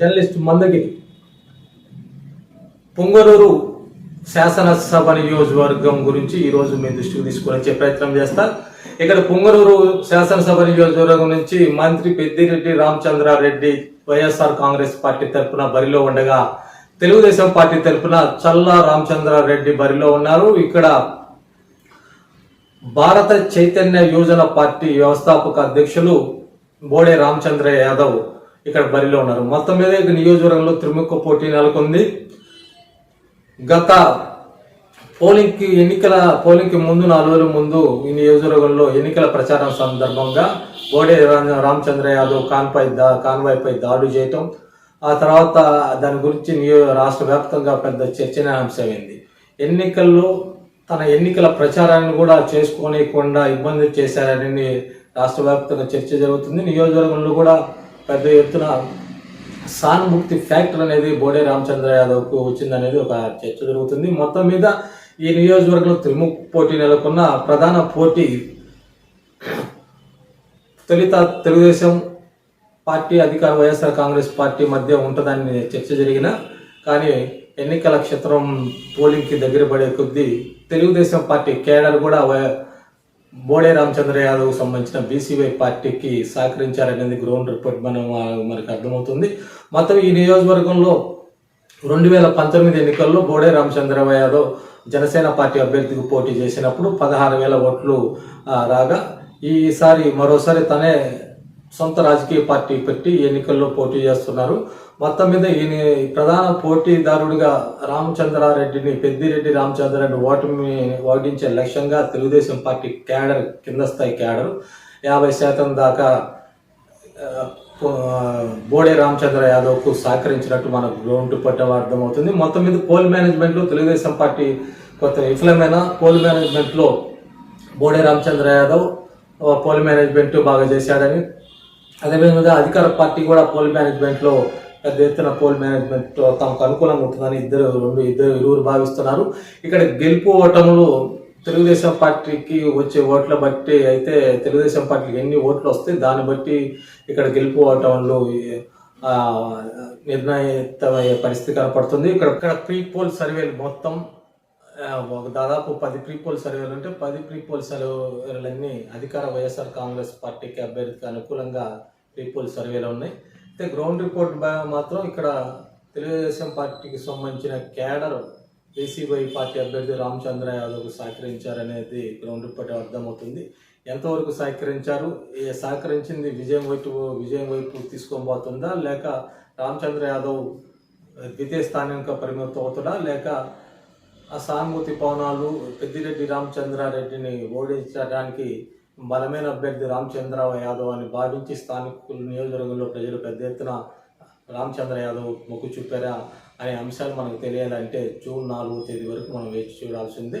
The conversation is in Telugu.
జర్నలిస్ట్ మందగిరి. పొంగనూరు శాసనసభ నియోజకవర్గం గురించి ఈరోజు మీ దృష్టికి తీసుకుని ప్రయత్నం చేస్తా. ఇక్కడ పొంగనూరు శాసనసభ నియోజకవర్గం నుంచి మంత్రి పెద్దిరెడ్డి రామచంద్రారెడ్డి వైఎస్ఆర్ కాంగ్రెస్ పార్టీ తరఫున బరిలో ఉండగా తెలుగుదేశం పార్టీ తరఫున చల్లా రామచంద్రారెడ్డి బరిలో ఉన్నారు. ఇక్కడ భారత చైతన్య యోజన పార్టీ వ్యవస్థాపక అధ్యక్షులు బోడే రామచంద్ర యాదవ్. ఇక్కడ బరిలో ఉన్నారు. మొత్తం మీద ఇక్కడ నియోజకవర్గంలో త్రిముఖ పోటీ నెలకొంది. గత పోలింగ్కి ఎన్నికల పోలింగ్కి ముందు నాలుగు రోజుల ముందు ఈ నియోజకవర్గంలో ఎన్నికల ప్రచారం సందర్భంగా బోడే రామచంద్ర యాదవ్ కాన్పై దా కాన్వాయ్పై దాడి చేయటం ఆ తర్వాత దాని గురించి నియో రాష్ట్ర వ్యాప్తంగా పెద్ద చర్చనీయాంశమైంది. ఎన్నికల్లో తన ఎన్నికల ప్రచారాన్ని కూడా చేసుకోనియకుండా ఇబ్బంది చేశారని రాష్ట్ర వ్యాప్తంగా చర్చ జరుగుతుంది. నియోజకవర్గంలో కూడా పెద్ద ఎత్తున సానుభూతి ఫ్యాక్టర్ అనేది బోడే రామచంద్ర యాదవ్కు వచ్చిందనేది ఒక చర్చ జరుగుతుంది. మొత్తం మీద ఈ నియోజకవర్గంలో త్రిముఖ పోటీ నెలకొన్న ప్రధాన పోటీ తొలిత తెలుగుదేశం పార్టీ అధికార వైఎస్ఆర్ కాంగ్రెస్ పార్టీ మధ్య ఉంటుందని చర్చ జరిగిన కానీ ఎన్నికల క్షేత్రం పోలింగ్కి దగ్గర పడే కొద్దీ తెలుగుదేశం పార్టీ కేడర్ కూడా వై- బోడే రామచంద్ర యాదవ్ సంబంధించిన బీసీవై పార్టీకి సహకరించారనేది గ్రౌండ్ రిపోర్ట్ మనం మనకు అర్థమవుతుంది. మొత్తం ఈ నియోజకవర్గంలో రెండు వేల పంతొమ్మిది ఎన్నికల్లో బోడే రామచంద్ర యాదవ్ జనసేన పార్టీ అభ్యర్థికి పోటీ చేసినప్పుడు పదహారు వేల ఓట్లు రాగా ఈసారి మరోసారి తనే సొంత రాజకీయ పార్టీ పెట్టి ఎన్నికల్లో పోటీ చేస్తున్నారు. మొత్తం మీద ఈయన ప్రధాన పోటీదారుడిగా రామచంద్రారెడ్డిని పెద్దిరెడ్డి రామచంద్రారెడ్డి ఓటమి ఓడించే లక్ష్యంగా తెలుగుదేశం పార్టీ క్యాడర్ కింద స్థాయి క్యాడర్. యాభై శాతం దాకా బోడే రామచంద్ర యాదవ్కు సహకరించినట్టు మనకు గ్రౌండ్ పట్ట అర్థమవుతుంది. మొత్తం మీద పోల్ మేనేజ్మెంట్లో తెలుగుదేశం పార్టీ కొత్త విఫలమైన పోల్ మేనేజ్మెంట్లో బోడే రామచంద్ర యాదవ్ పోల్ మేనేజ్మెంట్ బాగా చేశాడని అదేవిధంగా అధికార పార్టీ కూడా పోల్ మేనేజ్మెంట్లో పెద్ద ఎత్తున పోల్ మేనేజ్మెంట్ తమకు అనుకూలంగా ఉంటుందని ఇద్దరు రెండు ఇద్దరు ఇరువురు భావిస్తున్నారు. ఇక్కడ గెలుపు ఓటములు తెలుగుదేశం పార్టీకి వచ్చే ఓట్ల బట్టి అయితే తెలుగుదేశం పార్టీకి ఎన్ని ఓట్లు వస్తే దాన్ని బట్టి ఇక్కడ గెలుపు ఓటములు నిర్ణయితమయ్యే పరిస్థితి కనపడుతుంది. ఇక్కడ ఇక్కడ ప్రీ పోల్ సర్వేలు మొత్తం ఒక దాదాపు పది ప్రీపోల్ సర్వేలు ఉంటే పది ప్రీపోల్ సర్వేలన్నీ అధికార వైఎస్ఆర్ కాంగ్రెస్ పార్టీకి అభ్యర్థికి అనుకూలంగా ప్రీపోల్ సర్వేలు ఉన్నాయి. అయితే గ్రౌండ్ రిపోర్ట్ మాత్రం ఇక్కడ తెలుగుదేశం పార్టీకి సంబంధించిన క్యాడర్ ఏసీవై పార్టీ అభ్యర్థి రామచంద్ర యాదవ్కు సహకరించారనేది గ్రౌండ్ రిపోర్ట్ అర్థమవుతుంది. ఎంతవరకు సహకరించారు? ఏ సహకరించింది? విజయం వైపు విజయం వైపు తీసుకోబోతుందా? లేక రామచంద్ర యాదవ్ ద్వితీయ స్థానంగా పరిమితం అవుతుందా లేక సానుభూతి పవనాలు పెద్దిరెడ్డి రామచంద్రారెడ్డిని ఓడించడానికి బలమైన అభ్యర్థి రామచంద్ర యాదవ్ అని భావించి స్థానికులు నియోజకవర్గంలో ప్రజలు పెద్ద ఎత్తున రామచంద్ర యాదవ్ మొక్కు చూపారా అనే అంశాలు మనకు తెలియాలంటే జూన్ నాలుగో తేదీ వరకు మనం వేచి చూడాల్సిందే.